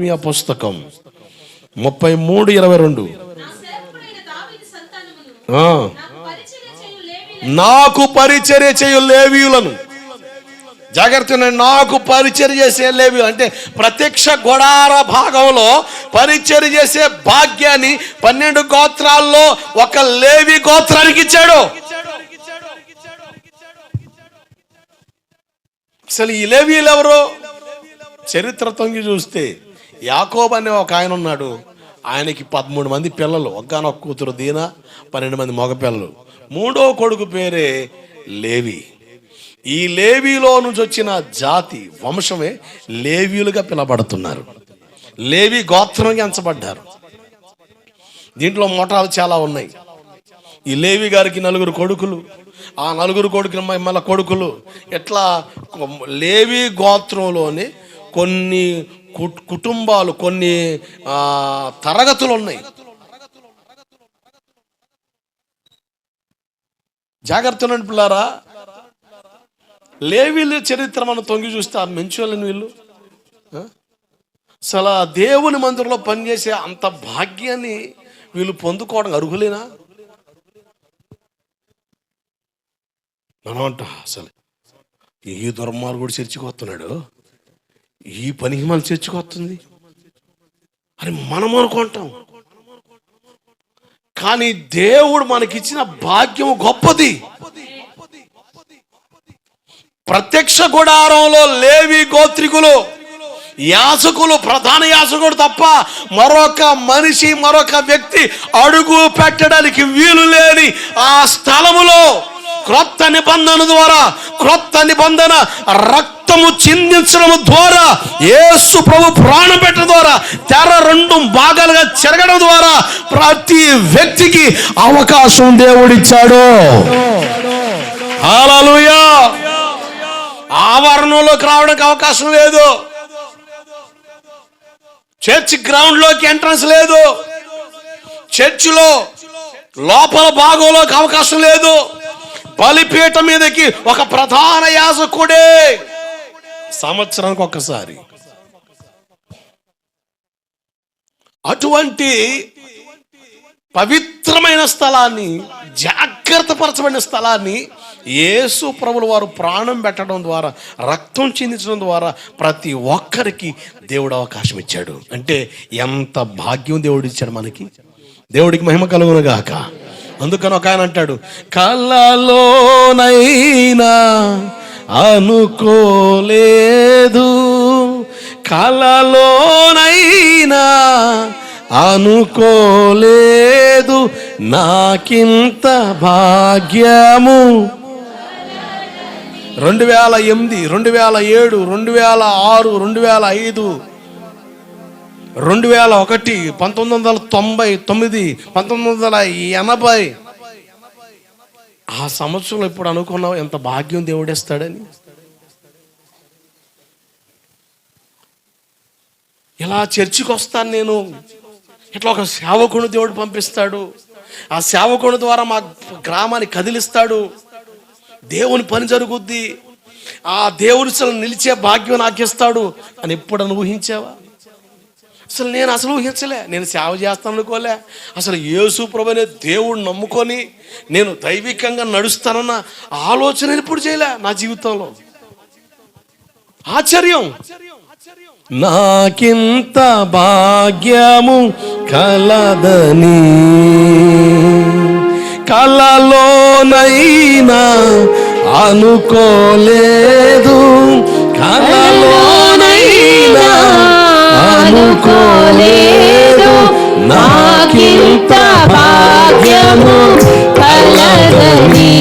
ఇర్మియా పుస్తకం. ముప్పై మూడు ఇరవై రెండు. నాకు పరిచర్య చేయు లేవీయులను. జాగ్రత్త నాకు పరిచర్య చేసే లేవి అంటే ప్రత్యక్ష గొడార భాగంలో పరిచర్య చేసే భాగ్యాన్ని పన్నెండు గోత్రాల్లో ఒక లేవి గోత్రానికి ఇచ్చాడు. అసలు ఈ లేవీలు ఎవరు? చరిత్ర తొంగి చూస్తే యాకోబ్ అనే ఒక ఆయన ఉన్నాడు. ఆయనకి పదమూడు మంది పిల్లలు. ఒక్కనొక్క కూతురు దీన పన్నెండు మంది మగ పిల్లలు. మూడో కొడుకు పేరే లేవి. ఈ లేవీలో నుంచి వచ్చిన జాతి వంశమే లేవీలుగా పిలబడుతున్నారు. లేవి గోత్రంగా ఎంచబడ్డారు. దీంట్లో మోటాలు చాలా ఉన్నాయి. ఈ లేవి గారికి నలుగురు కొడుకులు ఆ నలుగురు కొడుకులు మళ్ళీ కొడుకులు. ఎట్లా లేవి గోత్రంలోని కొన్ని కుటుంబాలు కొన్ని తరగతులు ఉన్నాయి జాగ్రత్త ఉండండి పిల్లారా. లేవీల చరిత్ర మనం తొంగి చూస్తే ఆ వీళ్ళు. అసలు దేవుని మందిరంలో పనిచేసే అంత భాగ్యాన్ని వీళ్ళు పొందుకోవడం అర్హులేనా? మనం అంట అసలు ఈ దుర్మార్గుడు చర్చికి వస్తున్నాడు? ఈ పనికి మన చర్చికి అని మనం అనుకుంటాం. కానీ దేవుడు మనకిచ్చిన భాగ్యం గొప్పది. ప్రత్యక్ష గుడారంలో లేవి గోత్రికులు యాసకులు ప్రధాన యాసకుడు తప్ప మరొక మనిషి మరొక వ్యక్తి అడుగు పెట్టడానికి వీలు లేని ఆ స్థలములో క్రొత్త నిబంధన ద్వారా క్రొత్త నిబంధన రక్త రక్తము చిందించడం ద్వారా యేసు ప్రభు ప్రాణం పెట్టడం ద్వారా తెర రెండు భాగాలుగా చెరగడం ద్వారా ప్రతి వ్యక్తికి అవకాశం దేవుడిచ్చాడు. హల్లెలూయా. ఆవరణలోకి రావడానికి అవకాశం లేదు. చర్చ్ గ్రౌండ్లోకి ఎంట్రన్స్ లేదు. చర్చిలో లోపల భాగంలోకి అవకాశం లేదు. బలిపీఠ మీదకి ఒక ప్రధాన యాజకుడే. సంవత్సరానికి ఒక్కసారి. అటువంటి పవిత్రమైన స్థలాన్ని జాగ్రత్త పరచబడిన స్థలాన్ని యేసు ప్రభులు వారు ప్రాణం పెట్టడం ద్వారా రక్తం చిందించడం ద్వారా ప్రతి ఒక్కరికి దేవుడు అవకాశం ఇచ్చాడు. అంటే ఎంత భాగ్యం దేవుడు ఇచ్చాడు మనకి. దేవుడికి మహిమ కలుగునగాక అందుకని ఒక ఆయన అంటాడు కళ్ళలోనైనా అనుకోలేదు. కలలోనైనా అనుకోలేదు. నాకింత భాగ్యము. రెండు వేల ఎనిమిది రెండు వేల ఏడు రెండు వేల ఆరు రెండు వేల ఐదు రెండు వేల ఒకటి పంతొమ్మిది వందల తొంభై తొమ్మిది పంతొమ్మిది వందల ఎనభై ఆ సంవత్సరంలో ఇప్పుడు అనుకున్నావు ఎంత భాగ్యం దేవుడేస్తాడని ఇలా చర్చికి వస్తాను నేను. ఇట్లా ఒక సేవకుని దేవుడు పంపిస్తాడు. ఆ సేవకుని ద్వారా మా గ్రామాన్ని కదిలిస్తాడు. దేవుని పని జరుగుద్ది. ఆ దేవుని నిలిచే భాగ్యం నాకు ఇస్తాడు అని ఎప్పుడు ఊహించావా అసలు నేను అసలు ఊహించలే. నేను సేవ చేస్తాను అనుకోలే. అసలు యేసు ప్రభునే దేవుడు నమ్ముకొని నేను దైవికంగా నడుస్తానన్న ఆలోచన ఎప్పుడు చేయలే నా జీవితంలో. ఆశ్చర్యం. నాకింత భాగ్యము కలదని. కలలోనైనా అనుకోలేదు. కలలో అనుకోలేదు. నాకింత భాగ్యము కలదని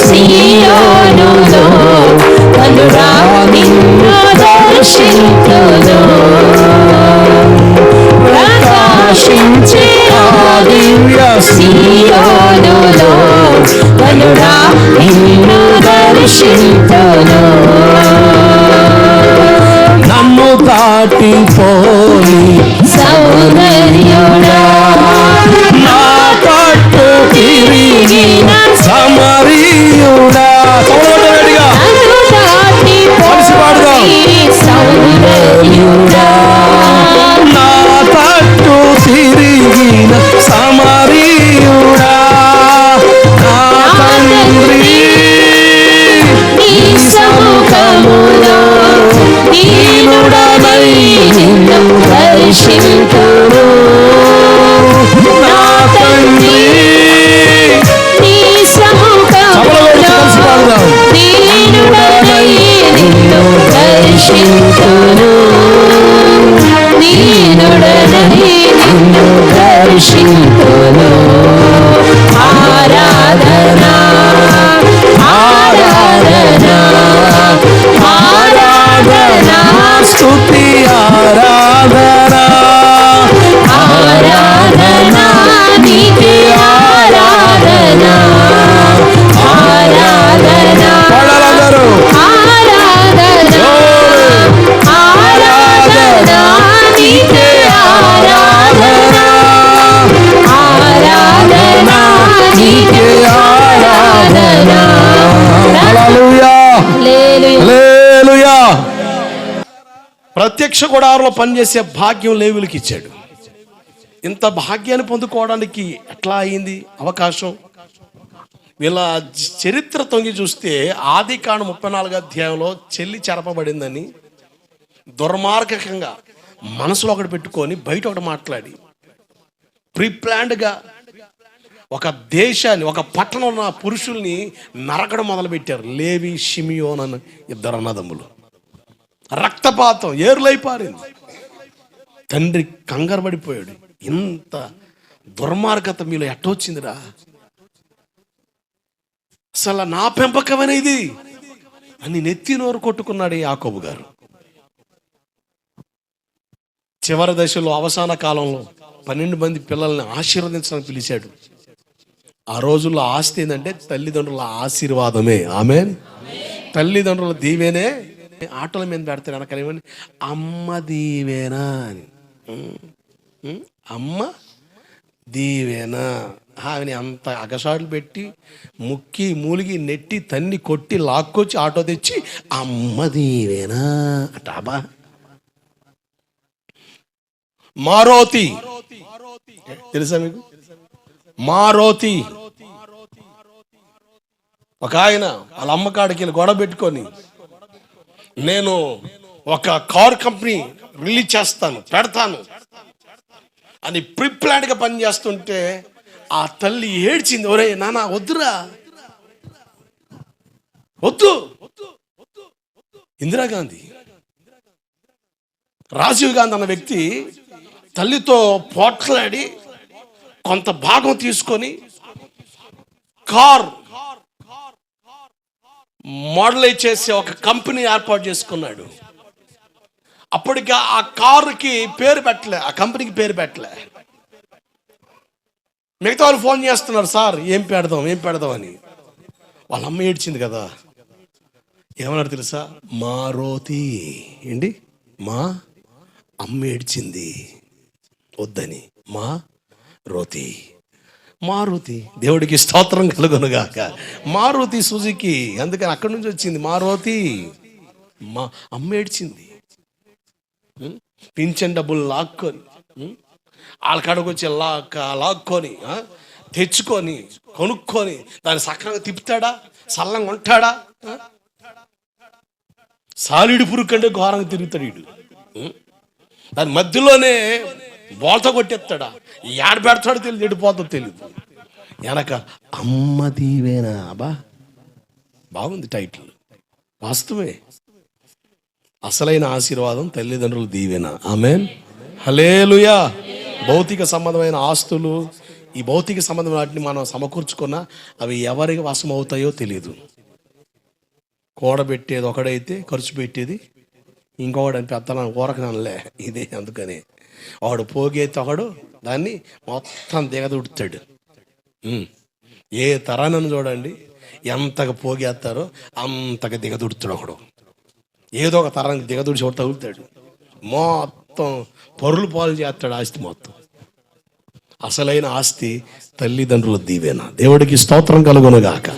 సియోనులో కనురా నిన్ను దర్శింతును ప్రకాశించే ఆ దివ్య సియోనులో కనురా నిన్ను దర్శింతును నన్ను దాటిపోని సౌందర్యుడా నా పట్టు తిరిగిన సమరీయుడా దాటి కలిసి పాడుదాం. సౌందర్యుడా నా తట్టు తిరిగిన సమరీయుడా. నా తండ్రి సముఖములో దీనుడనై నిన్ను దర్శింతును ప్రత్యక్ష గుడారంలో పనిచేసే భాగ్యం లేవులకి ఇచ్చాడు. ఇంత భాగ్యాన్ని పొందుకోవడానికి ఎట్లా అయింది? అవకాశం? వీళ్ళ చరిత్ర తొంగి చూస్తే ఆదికాండ ముప్పై నాలుగు అధ్యాయంలో చెల్లి చెరపబడిందని దుర్మార్గకంగా మనసులో ఒకటి పెట్టుకొని బయట ఒకటి మాట్లాడి ప్రీప్లాన్డ్గా ఒక దేశాన్ని ఒక పట్టణం ఉన్న పురుషుల్ని నరకడం మొదలుపెట్టారు. లేవి షిమియోన్ అని ఇద్దరు అన్నదమ్ములు. రక్తపాతం ఏరులై పారింది తండ్రి కంగారు పడిపోయాడు. ఇంత దుర్మార్గత మీలో ఎట్టొచ్చిందిరా? అసలు నా పెంపకమైన ఇది అని నెత్తి నోరు కొట్టుకున్నాడు ఈ యాకోబు గారు. చివరి దశలో అవసాన కాలంలో పన్నెండు మంది పిల్లల్ని ఆశీర్వదించడానికి పిలిచాడు. ఆ రోజుల్లో ఆస్తి ఏంటంటే తల్లిదండ్రుల ఆశీర్వాదమే. ఆమె తల్లిదండ్రుల దీవెనే ఆటోల మీద పెడతారు వెనకాల ఏమని? అమ్మ దీవేనా అని. అమ్మ దీవెనా. ఆమెని అంత అగసాట్లు పెట్టి ముక్కి మూలిగి నెట్టి తన్ని కొట్టి లాక్కొచ్చి ఆటో తెచ్చి అమ్మ దీవేనా అటాబా మారోతి. తెలుసా మీకు? మారోతి. ఒక ఆయన వాళ్ళ అమ్మకాడికి గొడవ పెట్టుకొని నేను ఒక కార్ కంపెనీ రిలీజ్ చేస్తాను పెడతాను. అని ప్రిప్లాన్డ్గా పని చేస్తుంటే ఆ తల్లి ఏడ్చింది ఒరే నాన్న వద్దురా. వద్దు. ఇందిరాగాంధీ రాజీవ్ గాంధీ అన్న వ్యక్తి తల్లితో పోట్లాడి కొంత భాగం తీసుకొని కార్ మోడలైజ్ చేసే ఒక కంపెనీ ఏర్పాటు చేసుకున్నాడు. అప్పటికి ఆ కారుకి పేరు పెట్టలే ఆ కంపెనీకి పేరు పెట్టలే. మిగతా వాళ్ళు ఫోన్ చేస్తున్నారు సార్ ఏం పెడదాం ఏం పెడదాం అని. వాళ్ళ అమ్మ ఏడ్చింది కదా. ఏమన్నారు తెలుసా? మారోతి. ఏంటి? మా అమ్మ ఏడ్చింది. వద్దని. మా రోతి మారుతి. దేవుడికి స్తోత్రం కలుగునుగాక. మారుతి సుజుకి అందుకని అక్కడి నుంచి వచ్చింది. మారుతి మా అమ్మ ఏడ్చింది. పింఛన్ డబ్బులు లాక్కొని వాళ్ళ కాడకు వచ్చి లాక్క లాక్కొని తెచ్చుకొని కొనుక్కొని దాన్ని సక్రంగా తిప్పుతాడా? సల్లంగా ఉంటాడా సాలిడి పురుగు కంటే ఘోరంగా తిరుగుతాడు వీడు. దాని మధ్యలోనే బోల్త కొట్టేస్తాడా? ఏడ పెడతాడో తెలియదు ఎడిపోతాడు తెలియదు వెనక అమ్మ దీవేనా అబ్బా. బాగుంది టైటిల్. వాస్తవే అసలైన ఆశీర్వాదం తల్లిదండ్రులు దీవెన. ఆమె హలేలుయా భౌతిక సంబంధమైన ఆస్తులు ఈ భౌతిక సంబంధం వాటిని మనం సమకూర్చుకున్నా అవి ఎవరికి వశం అవుతాయో తెలియదు కూడబెట్టేది ఒకడైతే ఖర్చు పెట్టేది ఇంకొకటి అని పెద్దల ఊరకనలే ఇదే అందుకని. వాడు పోగే ఒకడు దాన్ని మొత్తం దిగదుడుతాడు. ఉమ్. ఏ తరానని చూడండి ఎంతగా పోగేస్తారో అంతగా దిగదుడుతాడు ఒకడు. ఏదో ఒక తరానికి దిగదుడిచి ఒకటి తగులుతాడు. మొత్తం పరులు పాలు చేస్తాడు ఆస్తి మొత్తం. అసలైన ఆస్తి తల్లిదండ్రుల దీవెన. దేవుడికి స్తోత్రం కలుగునుగాక.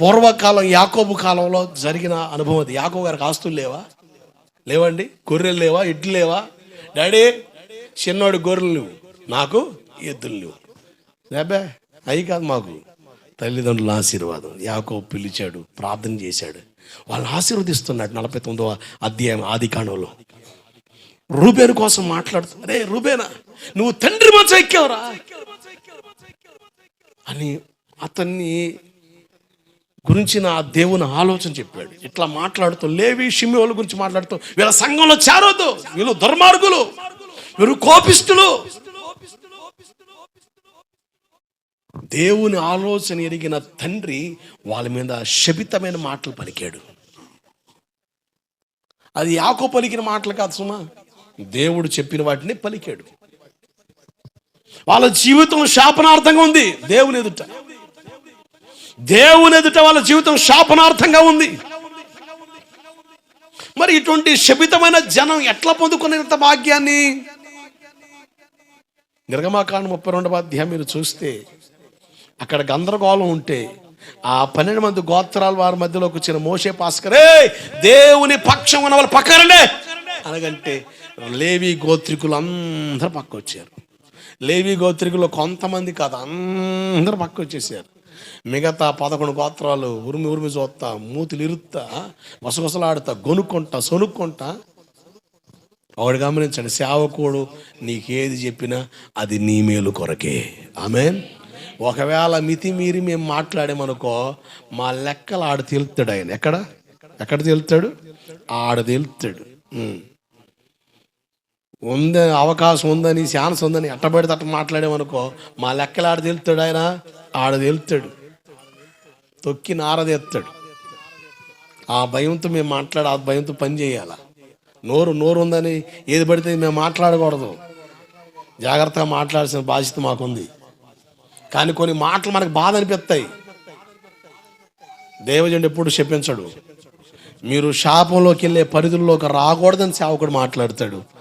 పూర్వకాలం యాకోబు కాలంలో జరిగిన అనుభవం అది. యాకోబు గారికి ఆస్తులు లేవా? లేవండి? గొర్రెలు లేవా? ఇడ్లు లేవా? డాడీ చిన్నోడు గొర్రెలు లేవు. నాకు ఎద్దులు లేవు. లేబే అయి కాదు మాకు. తల్లిదండ్రుల ఆశీర్వాదం. యాకో పిలిచాడు ప్రార్థన చేశాడు. వాళ్ళు ఆశీర్వదిస్తున్నాడు నలభై తొమ్మిదవ అధ్యాయం ఆది కాణంలో రూబేను కోసం మాట్లాడుతున్నా అరే రూబేనా నువ్వు తండ్రి మచ్చ ఎక్కావురా అని అతన్ని గురించి నా దేవుని ఆలోచన చెప్పాడు. ఇట్లా మాట్లాడుతూ లేవి షిమ్యోల గురించి మాట్లాడుతూ వీళ్ళ సంఘంలో చేరొద్దు. వీళ్ళు దుర్మార్గులు. వీరు కోపిస్తులు దేవుని ఆలోచన ఎరిగిన తండ్రి వాళ్ళ మీద శపితమైన మాటలు పలికాడు. అది యాకో పలికిన మాటలు కాదు సుమా. దేవుడు చెప్పిన వాటిని పలికాడు. వాళ్ళ జీవితం శాపనార్థంగా ఉంది. దేవుని ఎదుట దేవుని ఎదుట వాళ్ళ జీవితం శాపనార్థంగా ఉంది. మరి ఇటువంటి శపితమైన జనం ఎట్లా పొందుకునేంత భాగ్యాన్ని? నిర్గమాకాండ ముప్పై రెండవ అధ్యాయం మీరు చూస్తే అక్కడ గందరగోళం ఉంటే ఆ పన్నెండు మంది గోత్రాల వారి మధ్యలోకి వచ్చిన మోసే పాస్కరే దేవుని పక్షం ఉన్న వాళ్ళు పక్కరండే అనగంటే లేవి గోత్రికులు అందరూ పక్క వచ్చారు. లేవి గోత్రికులు కొంతమంది కాదు అందరూ పక్క వచ్చేసారు. మిగతా పదకొండు గోత్రాలు ఉరిమి ఉరిమి చూస్తా మూతులు ఇరుత్తా వసగొసలాడుతా గొనుక్కుంటా సొనుక్కుంటా. ఒకటి గమనించండి సేవకుడు నీకేది చెప్పినా అది నీ మేలు కొరకే. ఆమెన్. ఒకవేళ మితి మీరి మేము మాట్లాడామనుకో మా లెక్కలు ఆడ తేలుతాడు ఆయన. ఎక్కడ? ఎక్కడ తేలుతాడు? ఆడ తేలుతాడు. ఉంది అవకాశం ఉందని ఛాన్స్ ఉందని ఎట్టబడితే అట్ట మాట్లాడామనుకో మా లెక్కలు ఆడ తేలుతాడు ఆయన. ఆడ తేలుతాడు తొక్కి నారదేస్తాడు ఆ భయంతో మేము మాట్లాడ ఆ భయంతో పని చేయాలా. నోరు నోరు ఉందని ఏది పడితే మేము మాట్లాడకూడదు. జాగ్రత్తగా మాట్లాడాల్సిన బాధ్యత మాకుంది. కానీ కొన్ని మాటలు మనకు బాధ అనిపిస్తాయి. దేవజనుడు ఎప్పుడు చెప్పించడు మీరు శాపంలోకి వెళ్ళే పరిధుల్లోకి రాకూడదని సేవకుడు మాట్లాడతాడు.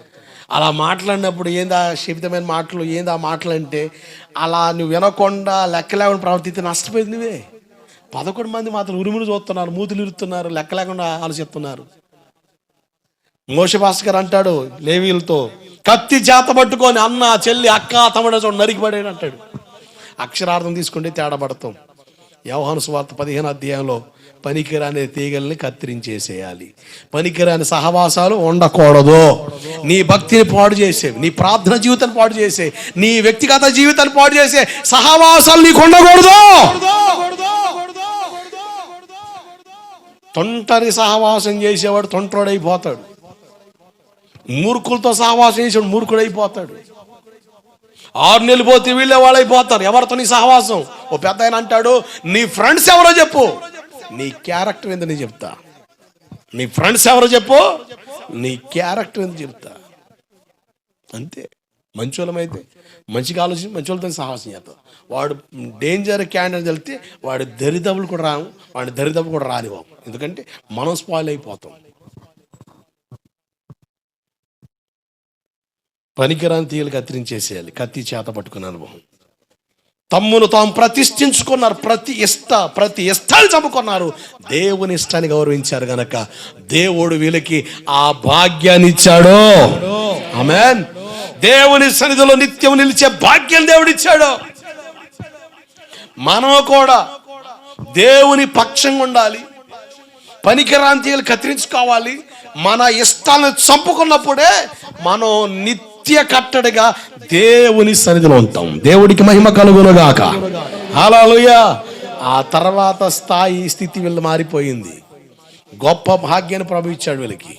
అలా మాట్లాడినప్పుడు ఏందా శిబితమైన మాటలు ఏందా మాటలు అంటే అలా నువ్వు వినకుండా లెక్క లేకుండా ప్రవర్తిస్తే నష్టపోయింది నువ్వే. పదకొండు మంది మాత్రం ఉరుములు చూస్తున్నారు మూతులు ఇరుతున్నారు లెక్క లేకుండా ఆలోచిస్తున్నారు. మోష భాస్కర్ అంటాడు లేవీలతో కత్తి చేత పట్టుకొని అన్న చెల్లి అక్క తమ్ముడు చూడు నరికి అంటాడు. అక్షరార్థం తీసుకుంటే తేడా పడతాం. యవహాను స్వార్థ పదిహేను అధ్యాయంలో పనికిరాని తీగల్ని కత్తిరించేసేయాలి. పనికిరాని సహవాసాలు ఉండకూడదు. నీ భక్తిని పాడు చేసేవి నీ ప్రార్థన జీవితాన్ని పాడు చేసే నీ వ్యక్తిగత జీవితాన్ని పాడు చేసే సహవాసాలు నీకు ఉండకూడదు. తొంటరి సహవాసం చేసేవాడు తొంటరుడైపోతాడు మూర్ఖులతో సహవాసం చేసేవాడు మూర్ఖుడైపోతాడు. ఆరు నెలలు పోతే వీళ్ళే వాళ్ళైపోతారు. ఎవరితో నీ సహవాసం? ఓ పెద్ద ఆయన అంటాడు నీ ఫ్రెండ్స్ ఎవరో చెప్పు. నీ క్యారెక్టర్ ఏందో నేను చెప్తా. నీ ఫ్రెండ్స్ ఎవరో చెప్పు. నీ క్యారెక్టర్ ఏందో చెప్తా. అంతే. మంచోళమైతే మంచిగా ఆలోచించి మంచి వాళ్ళతో సాహసం చేస్తాం. వాడు డేంజర్ క్యాండిడేట్ వెళ్తే వాడు దరిదబులు కూడా రాము వాడి దరిదబులు కూడా రానివ్వం ఎందుకంటే మనం స్పాయిల్ అయిపోతాం. పనికిరాని తీగలు కత్తిరించేసేయాలి. కత్తి చేత పట్టుకున్న అనుభవం. తమ్మును తాము ప్రతిష్ఠించుకున్నారు ప్రతి ఇష్ట ప్రతి ఇష్టాన్ని చంపుకున్నారు. దేవుని ఇష్టాన్ని గౌరవించారు గనక దేవుడు వీళ్ళకి ఆ భాగ్యాన్ని ఇచ్చాడు. ఆమెన్. దేవుని సన్నిధిలో నిత్యం నిలిచే భాగ్యం దేవుడిచ్చాడు మనం కూడా దేవుని పక్షంగా ఉండాలి. పనికిరాంతీయులు కత్తిరించుకోవాలి. మన ఇష్టాలను చంపుకున్నప్పుడే మనం నిత్య కట్టడిగా దేవుని సన్నిధిలో ఉంటాం. దేవుడికి మహిమ కలుగునుగాక. హల్లెలూయ. ఆ తర్వాత స్థాయి స్థితి వీళ్ళు మారిపోయింది. గొప్ప భాగ్యాన్ని ప్రభు ఇచ్చాడు వీళ్ళకి.